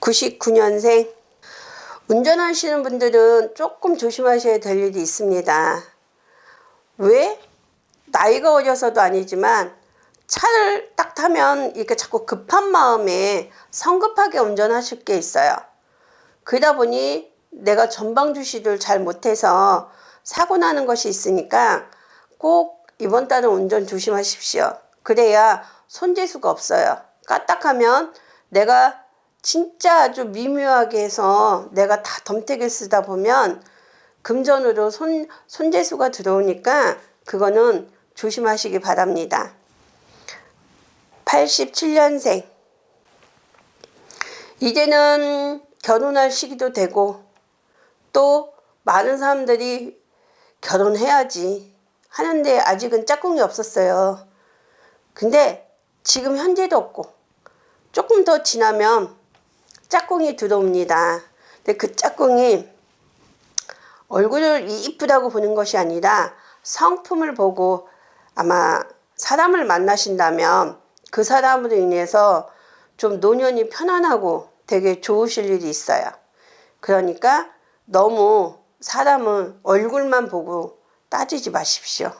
99년생 운전하시는 분들은 조금 조심하셔야 될 일이 있습니다. 왜? 나이가 어려서도 아니지만 차를 딱 타면 이렇게 자꾸 급한 마음에 성급하게 운전하실 게 있어요. 그러다 보니 내가 전방 주시를 잘 못해서 사고 나는 것이 있으니까 꼭 이번 달은 운전 조심하십시오. 그래야 손재수가 없어요. 까딱하면 내가 진짜 아주 미묘하게 해서 내가 다 덤태기 쓰다 보면 금전으로 손, 손재수가 들어오니까 그거는 조심하시기 바랍니다. 87년생. 이제는 결혼할 시기도 되고 또 많은 사람들이 결혼해야지 하는데 아직은 짝꿍이 없었어요. 근데 지금 현재도 없고 조금 더 지나면 짝꿍이 들어옵니다. 근데 그 짝꿍이 얼굴을 이쁘다고 보는 것이 아니라 성품을 보고 아마 사람을 만나신다면 그 사람으로 인해서 좀 노년이 편안하고 되게 좋으실 일이 있어요. 그러니까 너무 사람은 얼굴만 보고 따지지 마십시오.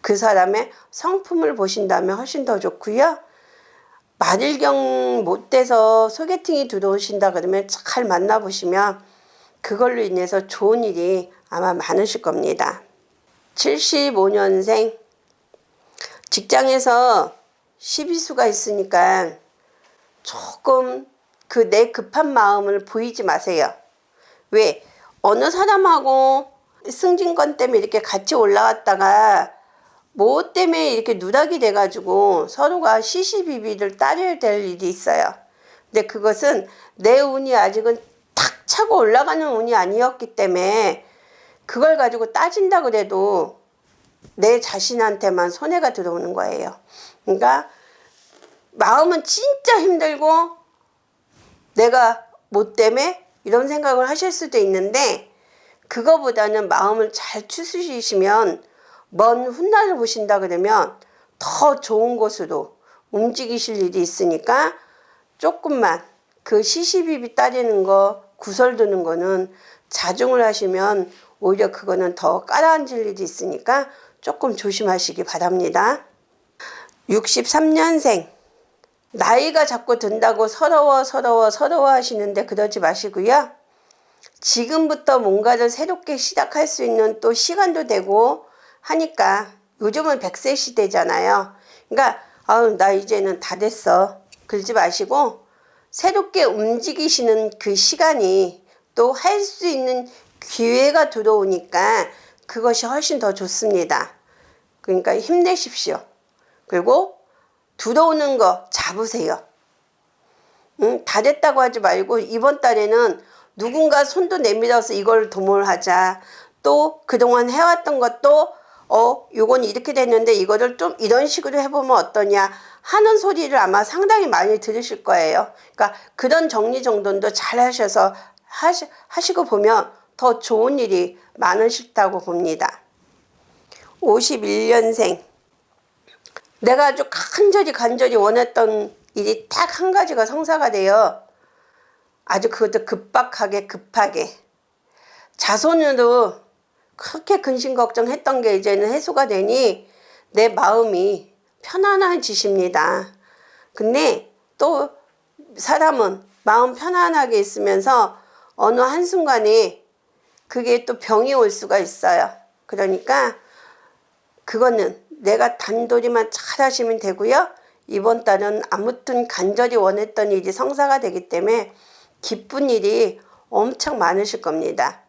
그 사람의 성품을 보신다면 훨씬 더 좋고요. 만일경 못 돼서 소개팅이 들어오신다 그러면 잘 만나보시면 그걸로 인해서 좋은 일이 아마 많으실 겁니다. 75년생 직장에서 시비수가 있으니까 조금 그 내 급한 마음을 보이지 마세요. 왜? 어느 사람하고 승진권 때문에 이렇게 같이 올라갔다가 뭐 때문에 이렇게 누락이 돼가지고 서로가 시시비비를 따져야 될 일이 있어요. 근데 그것은 내 운이 아직은 탁 차고 올라가는 운이 아니었기 때문에 그걸 가지고 따진다 그래도 내 자신한테만 손해가 들어오는 거예요. 그러니까 마음은 진짜 힘들고 내가 뭐 때문에 이런 생각을 하실 수도 있는데 그거보다는 마음을 잘 추스리시면 먼 훗날을 보신다 그러면 더 좋은 곳으로 움직이실 일이 있으니까 조금만 그 시시비비 따지는 거 구설드는 거는 자중을 하시면 오히려 그거는 더 깔아앉을 일이 있으니까 조금 조심하시기 바랍니다. 63년생 나이가 자꾸 든다고 서러워 서러워 서러워 하시는데 그러지 마시고요. 지금부터 뭔가를 새롭게 시작할 수 있는 또 시간도 되고 하니까 요즘은 100세 시대잖아요. 그러니까 아유 나 이제는 다 됐어. 그러지 마시고 새롭게 움직이시는 그 시간이 또 할 수 있는 기회가 들어오니까 그것이 훨씬 더 좋습니다. 그러니까 힘내십시오. 그리고 들어오는 거 잡으세요. 응? 다 됐다고 하지 말고 이번 달에는 누군가 손도 내밀어서 이걸 도모하자. 또 그동안 해왔던 것도 어 요건 이렇게 됐는데 이거를 좀 이런 식으로 해보면 어떠냐 하는 소리를 아마 상당히 많이 들으실 거예요. 그러니까 그런 정리 정돈도 잘 하셔서 하시, 하시고 보면 더 좋은 일이 많으실다고 봅니다. 51년생 내가 아주 간절히 간절히 원했던 일이 딱 한 가지가 성사가 돼요. 아주 그것도 급박하게 급하게 자손으로 그렇게 근심 걱정했던 게 이제는 해소가 되니 내 마음이 편안해지십니다. 근데 또 사람은 마음 편안하게 있으면서 어느 한순간에 그게 또 병이 올 수가 있어요. 그러니까 그거는 내가 단도리만 잘 하시면 되고요. 이번 달은 아무튼 간절히 원했던 일이 성사가 되기 때문에 기쁜 일이 엄청 많으실 겁니다.